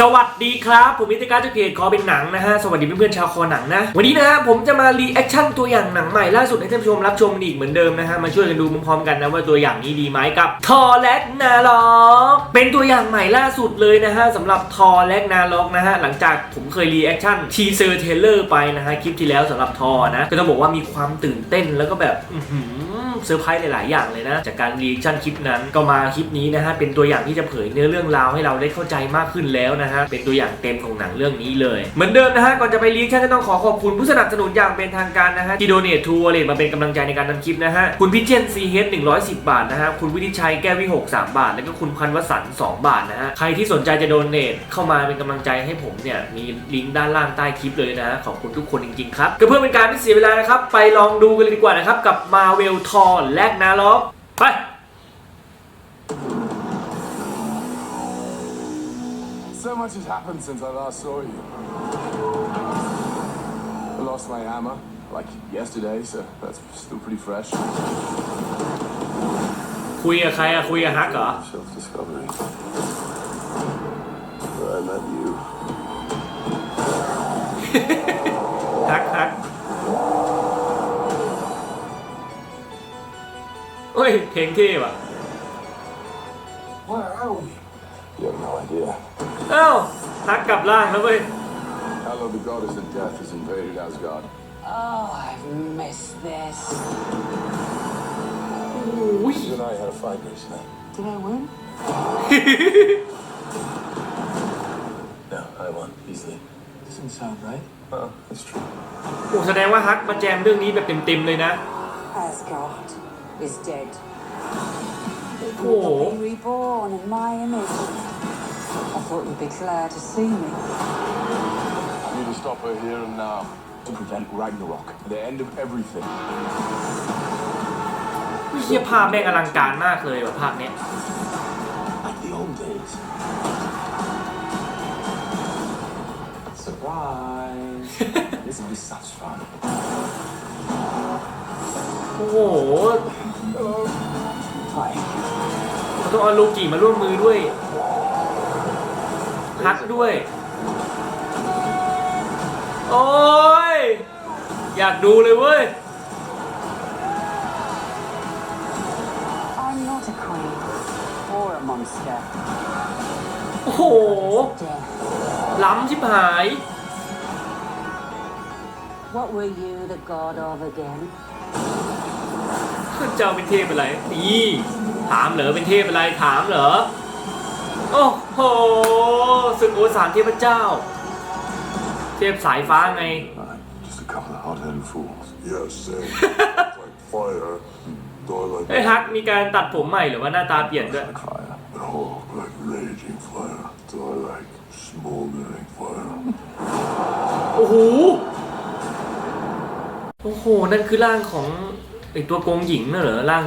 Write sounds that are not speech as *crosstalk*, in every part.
สวัสดีครับ ผมมิตรการจากเพจคอเป็นหนังนะฮะ สวัสดีเพื่อนๆชาวคอหนังนะ วันนี้นะฮะผมจะมารีแอคชั่นตัวอย่างหนังใหม่ล่าสุดให้ท่านผู้ชมรับชมอีกเหมือนเดิมนะฮะ มาช่วยกันดูพร้อมๆกันนะว่าตัวอย่างนี้ดีไหมกับทอแลกนาล็อกเป็นตัวอย่างใหม่ล่าสุดเลยนะฮะสำหรับทอแลกนาล็อกนะฮะหลังจากผมเคยรีแอคชั่นทีเซอร์เทเลอร์ไปนะฮะคลิปที่แล้วสำหรับทอนะก็ต้องบอกว่ามีความตื่นเต้นแล้วก็แบบอื้อ เซอร์ไพรส์หลาย ๆ อย่างเลยนะ จากการรีแอคชั่นคลิปนั้นก็มาคลิปนี้นะฮะเป็นตัวอย่างที่จะเผยเนื้อเรื่องราวให้เราได้เข้าใจมากขึ้นแล้วนะฮะเป็นตัวอย่างเต็มของหนังเรื่องนี้เลย เหมือนเดิมนะฮะก่อนจะไปรีแอคชั่นก็ต้องขอขอบคุณผู้สนับสนุนอย่างเป็นทางการนะฮะที่โดเนททูวอลเล็ตมาเป็นกำลังใจในการทำคลิปนะฮะคุณพิเชนซีเฮด110บบาทนะฮะคุณวิทิชัยแก้ววิหก3บาท แล้วก็คุณพันวสันต์2บาทนะฮะใครที่สนใจจะโดเนทเข้ามาเป็นกำลังใจให้ผมเนี่ยมีลิงก์ด้านล่างใต้คลิปเลยนะฮะขอบคุณทุกคนจริง ๆ ครับก็เพื่อเป็นการไม่เสียเวลานะครับไปลองดูกันเลยดีกว่านะครับกับ Marvel Thor แลกนาล็อกไป So much has happened since I last saw you. I lost my hammer, like yesterday, so that's still pretty fresh. คุยกับใครอะคุยกับฮักเหรอ Self discovery. But I met you. ยเพลงเท่ว่ะ Where are we? You have no idea. เอ้าฮักกลับร่างแล้วเว้ย Hello, the goddess of death has invaded Asgard. Oh, I've missed this. โอ้ย You and I had a fight recently. Did I win? No, I won easily. Doesn't sound right. Well, it's true. โอ้แสดงว่าฮักมาแจมเรื่องนี้แบบเต็มๆเลยนะ Asgard is dead. โอ้โห Will be reborn in my image. I thought you'd be glad to see me. I need to stop her here and now to prevent Ragnarok, the end of everything. เฮียภาพแม่งอลังการมากเลยว่ะภาพเนี้ย Like the old days. Surprise! *laughs* this will be such fun. โอ้โห Hi. ต้องเอาโลกิมาร่วมมือด้วยฮักด้วย โอ้ย อยากดูเลยเว้ย I'm not a queen or a monster. โอ้โห Death. ล้ำชิบหาย What were you the god of again? เจ้าเป็นเทพอะไรอีถามเหรอเป็นเทพอะไรถามเหรอโอ้โหศึกโอสานเทพเจ้า เทพสายฟ้าไง Just a couple of hot-headed fools. Yes, same. like fire. Do I like ไอ้ยฮักมีการตัดผมใหม่หรือว่าหน้าตาเปลี่ยนด้วย like fire? Oh, like raging fire. Do I like smoldering fire? โอ้โห โอ้โห นั่นคือร่างของ ไอตัวโกงหญิงน่ะเหรอร่าง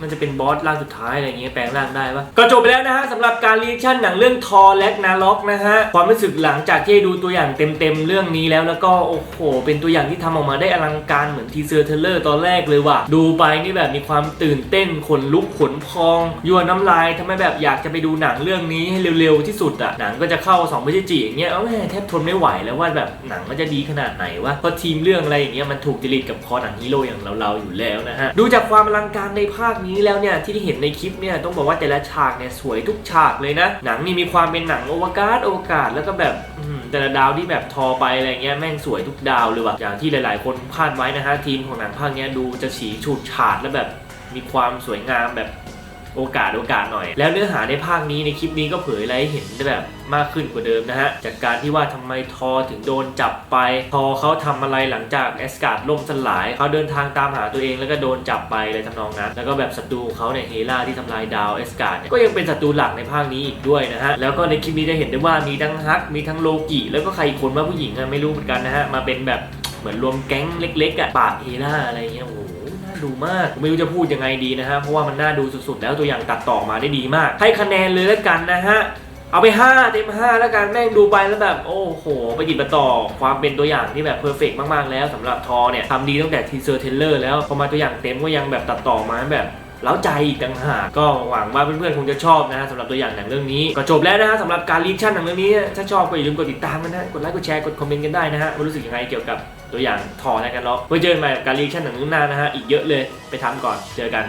มันจะเป็นบอสร่างสุดท้ายอะไรอย่างเงี้ยแปลงร่างได้ปะก็จบไปแล้วนะฮะสำหรับการรีแอคชั่นหนังเรื่องทอแลกนาล็อกนะฮะความรู้สึกหลังจากที่ดูตัวอย่างเต็มๆเรื่องนี้แล้วแล้วก็โอ้โห เป็นตัวอย่างที่ทำออกมาได้อลังการเหมือนทีเซอร์เทเลอร์ตอนแรกเลยว่ะดูไปนี่แบบมีความตื่นเต้นขนลุกขนพองยั่วน้ำลายทำให้แบบอยากจะไปดูหนังเรื่องนี้ให้เร็วๆที่สุดอะหนังก็จะเข้า2พฤศจิกายนอย่างเงี้ยเอ้าแม่แทบทนไม่ไหวแล้วว่าแบบหนังมันจะดีขนาดไหนวะเพราะทีมเรื่องอะไรอย่างเงี้ยมันถูกจริตกับคอหนังฮีโร่อย่างเราๆอยู่แล้วนะฮะดูจากความอลังการในภาคนี้แล้วเนี่ยที่ได้เห็นในคลิปเนี่ยต้องบอกว่าแต่ละฉากเนี่ยสวยทุกฉากเลยนะ หนังนี่มีความเป็นหนังอวกาศอวกาศแล้วก็แบบแต่ละดาวที่แบบทอไปอะไรเงี้ยแม่งสวยทุกดาวเลยว่ะอย่างที่หลาย ๆ คนคาดไว้นะฮะทีมของหนังภาคเนี้ยดูจะฉีฉูดฉาดแล้วแบบมีความสวยงามแบบ โอกาสโอกาสหน่อย แล้วเนื้อหาในภาคนี้ในคลิปนี้ก็เผยอะไรให้เห็นได้แบบมากขึ้นกว่าเดิมนะฮะ จากการที่ว่าทำไมทอถึงโดนจับไป ทอเขาทำอะไรหลังจากแอสการ์ดล่มสลาย เขาเดินทางตามหาตัวเองแล้วก็โดนจับไปเลยทำนองนั้น แล้วก็แบบศัตรูของเขาเนี่ยเฮล่าที่ทำลายดาวแอสการ์ดก็ยังเป็นศัตรูหลักในภาคนี้อีกด้วยนะฮะ แล้วก็ในคลิปนี้จะเห็นได้ว่ามีทั้งฮัก มีทั้งโลกิ แล้วก็ใครอีกคนว่าผู้หญิงอะไม่รู้เหมือนกันนะฮะ มาเป็นแบบเหมือนรวมแก๊งเล็กๆอะปราบเฮล่าอะไรเงี้ยโอ้โห ดูมากไม่รู้จะพูดยังไงดีนะฮะเพราะว่ามันน่าดูสุดๆ แล้วตัวอย่างตัดต่อมาได้ดีมาก ให้คะแนนเลยแล้วกันนะฮะเอาไป 5 เต็ม 5 แล้วกันแม่งดูไปแล้วแบบ โอ้โห ไปติดประต่อความเป็นตัวอย่างที่แบบเพอร์เฟกมาก ๆ แล้วสำหรับทอเนี่ยทำดีตั้งแต่ทีเซอร์เทเลอร์แล้ว พอมาตัวอย่างเต็มก็ยังแบบตัดต่อมาแบบ เล้าใจอีกต่างหากก็หวังว่าเพื่อนๆคงจะชอบนะฮะสำหรับตัวอย่างหนังเรื่องนี้ก็จบแล้วนะฮะสำหรับการรีแอคชั่นหนังเรื่องนี้ ถ้าชอบก็อย่าลืมกดติดตามกันนะกดไลค์กดแชร์กดคอมเมนต์กันได้นะฮะว่ารู้สึกยังไงเกี่ยวกับตัวอย่างทอและกันล็อกไว้เจอกันใหม่กับการรีแอคชั่นหนังเรื่องหน้านะฮะอีกเยอะเลยไปทำก่อนเจอกัน